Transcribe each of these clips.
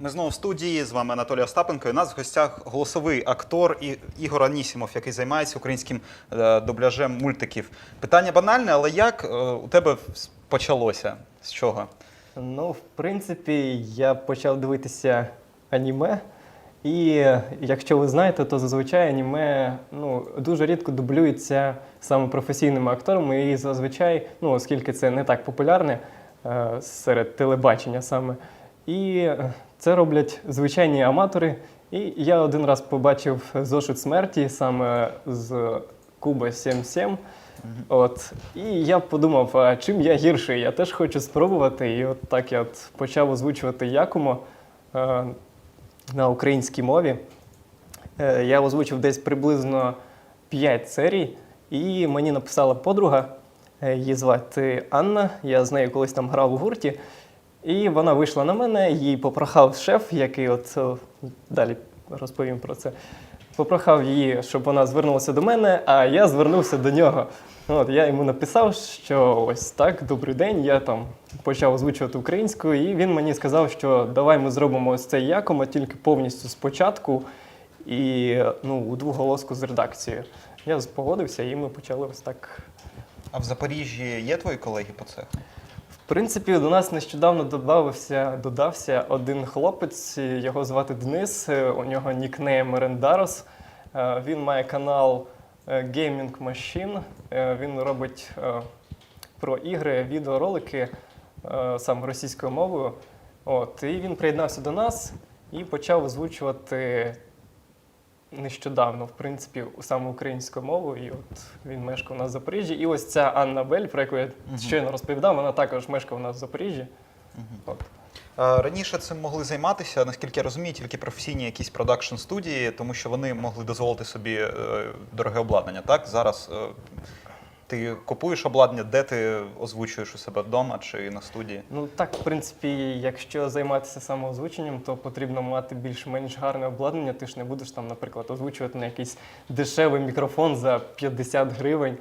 Ми знову в студії з вами Анатолій Остапенко. І у нас в гостях голосовий актор І- Ігор Анісімов, який займається українським е, дубляжем мультиків. Питання банальне, але як е, у тебе почалося? З чого? Ну, в принципі, я почав дивитися аніме. І якщо ви знаєте, то зазвичай аніме ну, дуже рідко дублюється саме професійними акторами. І зазвичай, ну, оскільки це не так популярне е, серед телебачення саме. І це роблять звичайні аматори. І я один раз побачив зошит смерті саме з Куба 77. От. І я подумав, а чим я гірший? Я теж хочу спробувати. І от так я от почав озвучувати Якумо е, на українській мові. Е, я озвучив десь приблизно 5 серій, і мені написала подруга, е, її звати Анна. Я з нею колись там грав у гурті. І вона вийшла на мене, їй попрохав шеф, який от е, далі розповім про це. Попрохав її, щоб вона звернулася до мене, а я звернувся до нього. От я йому написав, що ось так, добрий день. Я там почав озвучувати українською, і він мені сказав, що давай ми зробимо ось цей якомо тільки повністю спочатку і ну, у двоголоску з редакцією. Я погодився, і ми почали ось так А в Запоріжжі є твої колеги по цеху? В принципі, до нас нещодавно додався, додався один хлопець, його звати Денис, у нього нікнейм Рендарос. Е, Він має канал е, Gaming Machine. Е, Він робить е, про ігри, відеоролики саме російською мовою. От, і він приєднався до нас і почав озвучувати нещодавно, в принципі, саме українською мовою. І от він мешкав у нас в Запоріжжі. І ось ця Анна Бель, про яку я щойно розповідав, вона також мешкає у нас в Запоріжжі. От. Е, Раніше цим могли займатися, наскільки я розумію, тільки професійні якісь продакшн студії, тому що вони могли дозволити собі е, дороге обладнання. Так зараз е, ти купуєш обладнання, де ти озвучуєш у себе вдома чи на студії? Ну так, в принципі, якщо займатися самоозвученням, то потрібно мати більш-менш гарне обладнання. Ти ж не будеш там, наприклад, озвучувати на якийсь дешевий мікрофон за 50 гривень.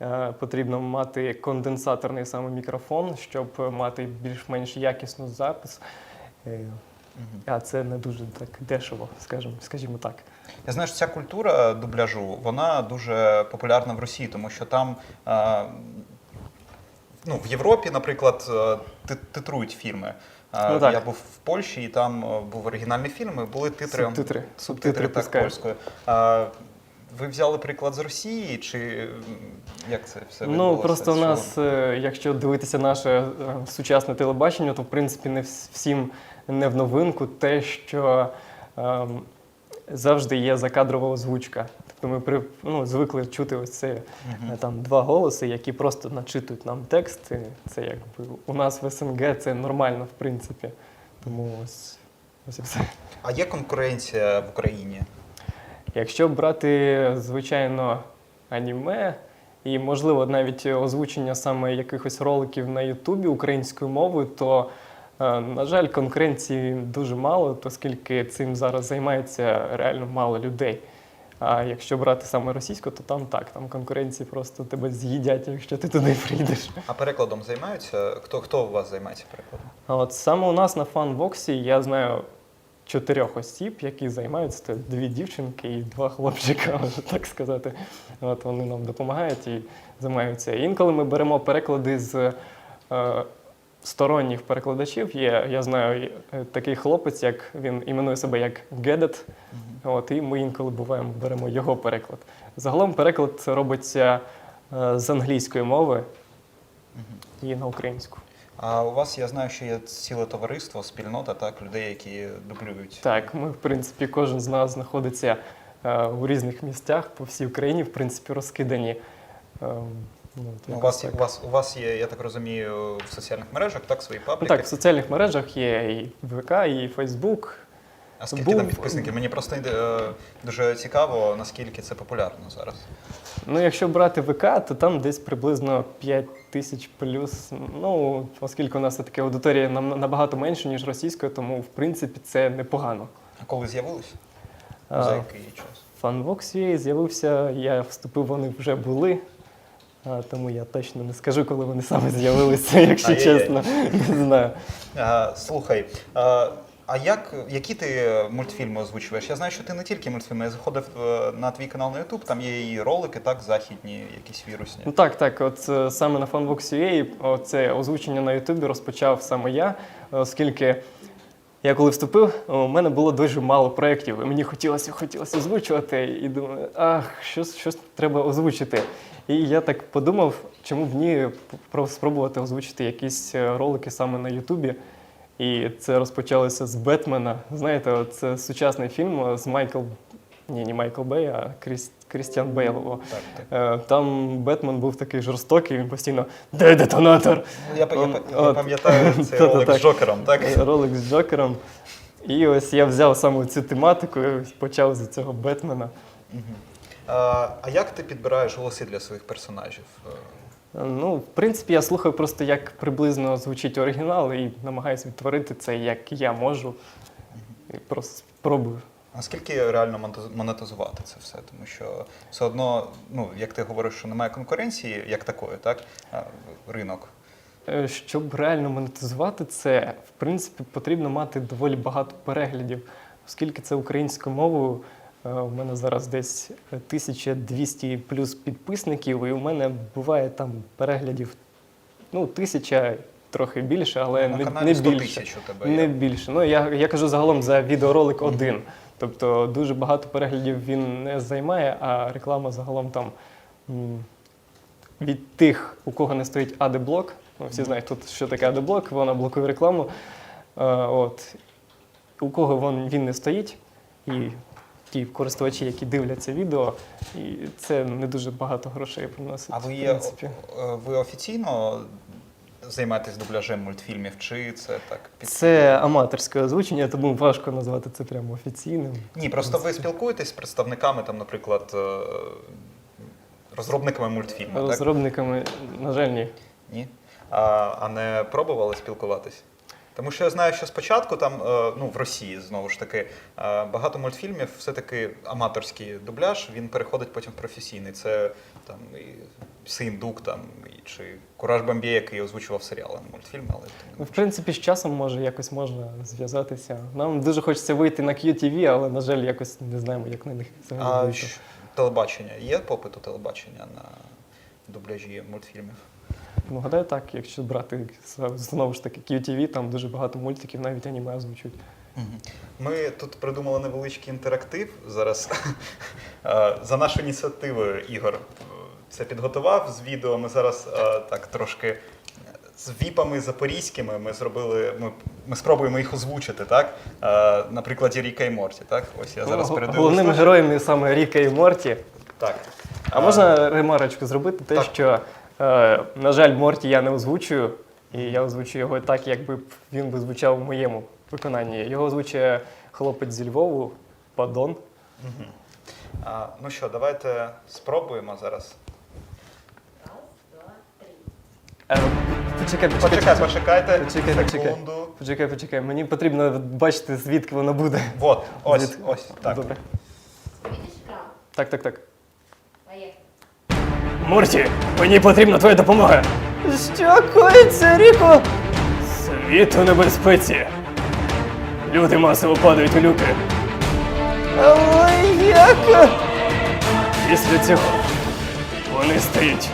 Е, Потрібно мати конденсаторний саме мікрофон, щоб мати більш-менш якісну запис. Е, А це не дуже так дешево, скажімо, скажімо так. Я знаю, що ця культура дубляжу, вона дуже популярна в Росії, тому що там е, ну, в Європі, наприклад, титрують фільми. Ну, так. Я був в Польщі, і там був оригінальний фільм, і були титри, Субтитри. субтитри Субтитри так, польською. Ви взяли приклад з Росії, чи як це все Ну просто у нас, е, якщо дивитися наше е, сучасне телебачення, то в принципі не всім не в новинку те, що ем, завжди є закадрова озвучка. Тобто ми при, ну, звикли чути ось це е, там два голоси, які просто начитують нам текст. І Це якби у нас в СНГ це нормально, в принципі. Тому ось, ось і все. А є конкуренція в Україні? Якщо брати, звичайно, аніме і, можливо, навіть озвучення саме якихось роликів на Ютубі українською мовою, то, е, на жаль, конкуренції дуже мало, оскільки цим зараз займається реально мало людей. А якщо брати саме російську, то там так, там конкуренції просто тебе з'їдять, якщо ти туди прийдеш. А перекладом займаються? Хто, хто у вас займається перекладом? От саме у нас на фанбоксі я знаю чотирьох осіб, які займаються. Дві дівчинки і два хлопчика, можна так сказати. От вони нам допомагають і займаються. І інколи ми беремо переклади з е, сторонніх перекладачів. Є, я знаю, е, такий хлопець, як він іменує себе як Гедет. От, і ми інколи буваємо, беремо його переклад. Загалом переклад робиться е, з англійської мови і на українську. А у вас я знаю, що є ціле товариство, спільнота, так, людей, які дублюють. Так, ми, в принципі, кожен з нас знаходиться е, у різних місцях по всій Україні, в принципі, розкидані. Е, ну, от У якось вас, так. у, вас, у вас є, я так розумію, в соціальних мережах, так, свої Ну, пабліки. так, в соціальних мережах є і ВК, і Фейсбук. а скільки був- там підписників? Мені просто е, дуже цікаво, наскільки це популярно зараз. Ну, якщо брати ВК, то там десь приблизно 5 тисяч плюс. Ну, оскільки у нас все-таки аудиторія нам набагато менше, ніж російською, тому в принципі це непогано. А коли з'явилися? За який час? Фанвокс.ua з'явився, я вступив, вони вже були. А, тому я точно не скажу, коли вони саме з'явилися, якщо чесно. Не знаю. А, слухай, а, а як, які ти мультфільми озвучуєш? Я знаю, що ти не тільки мультфільми. Я заходив е, на твій канал на YouTube, там є і ролики, так, західні, якісь вірусні. Ну так, так. От е, саме на Funbox.ua це озвучення на Ютубі розпочав саме я, оскільки я коли вступив, у мене було дуже мало проєктів, і мені хотілося хотілося озвучувати. І думаю, ах, щось, щось треба озвучити. І я так подумав, чому б ні про- спробувати озвучити якісь е, ролики саме на Ютубі. І це розпочалося з Бетмена. Знаєте, це сучасний фільм е, з Майкл. Ні, не Майкл Бей, а Кріс... Крістіан Бейл. Так, так. Е, Там Бетмен був такий жорстокий, він постійно де детонатор? Ну, Я, я, я пам'ятаю цей ролик з Джокером, так? Ролик з Джокером. І ось я взяв саме цю тематику і почав з цього Бетмена. А, а як ти підбираєш голоси для своїх персонажів? Ну, в принципі, я слухаю просто, як приблизно звучить оригінал, і намагаюся відтворити це, як я можу. І просто спробую. Наскільки реально монтез- монетизувати це все? Тому що все одно, ну як ти говориш, що немає конкуренції як такої, так? Ринок. Е, Щоб реально монетизувати це, в принципі, потрібно мати доволі багато переглядів, оскільки це українською мовою. Е, У мене зараз десь 1200 плюс підписників, і у мене буває там переглядів ну, тисяча, трохи більше, але на не, не 100 більше. у тебе Не є. більше. Ну я, я кажу загалом за відеоролик один. Тобто дуже багато переглядів він не займає, а реклама загалом там від тих, у кого не стоїть адблок. Ну, всі знають, тут що таке адблок, вона блокує рекламу. Е, от. У кого він, він не стоїть, і ті користувачі, які дивляться відео, і це не дуже багато грошей приносить. А ви в є принципі. е, ви офіційно займаєтесь дубляжем мультфільмів, чи це так під Це аматорське озвучення, тому важко назвати це прямо офіційним. ні, просто ви спілкуєтесь з представниками, там, наприклад, е, розробниками мультфільму, так? Розробниками, на жаль, ні. Ні? А, а не пробували спілкуватись? Тому що я знаю, що спочатку там, е, ну в Росії знову ж таки, е, багато мультфільмів, все-таки аматорський дубляж, він переходить потім в професійний. Це там і Синдук, там, і, чи Кураж Бомбє, який озвучував серіали, не мультфільми, але В принципі, з часом може якось можна зв'язатися. Нам дуже хочеться вийти на QTV, але, на жаль, якось не знаємо, як на них А телебачення є попит у телебачення на дубляжі мультфільмів? Ну, гадаю, так, якщо брати знову ж таки QTV, там дуже багато мультиків, навіть аніме озвучують. Ми тут придумали невеличкий інтерактив. Зараз за нашою ініціативою Ігор е, це підготував з відео. Ми зараз е, так трошки з віпами запорізькими ми зробили. Ми, ми спробуємо їх озвучити, так? Е, На прикладі Ріка і Морті. Так, ось я зараз Ну, передаю. Головними листочок. героями саме Ріка і Морті. Так. А можна ремарочку зробити те, так. що, на жаль, Морті я не озвучую, і я озвучую його так, якби він би звучав у моєму виконанні. Його озвучує хлопець зі Львову, Падон. Мгм. А, ну що, давайте спробуємо зараз. Е, почекай, почекай, Почекай, почекайте. Почекай, почекай. секунду. Почекай, почекай. Мені потрібно бачити, звідки воно буде. Вот, ось, ось, так. Добре. Так, так, так. Морті, мені потрібна твоя допомога. Що коїться, Ріко? Світ у небезпеці. Люди масово падають у люки. Але як? Після цього вони стають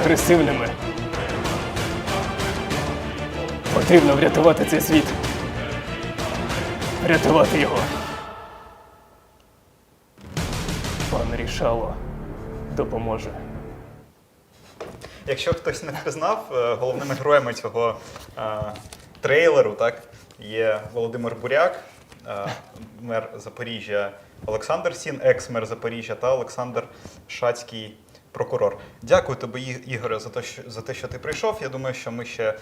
агресивними. Потрібно врятувати цей світ. Врятувати його. Пан Рішало допоможе. Якщо хтось не впізнав, е, головними героями цього е, трейлеру так, є Володимир Буряк, е, мер Запоріжжя Олександр Сін, екс-мер Запоріжжя та Олександр Шацький. Прокурор, дякую тобі, Ігоре, за те, що за те, що ти прийшов. Я думаю, що ми ще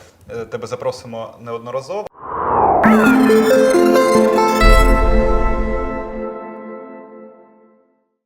тебе запросимо неодноразово.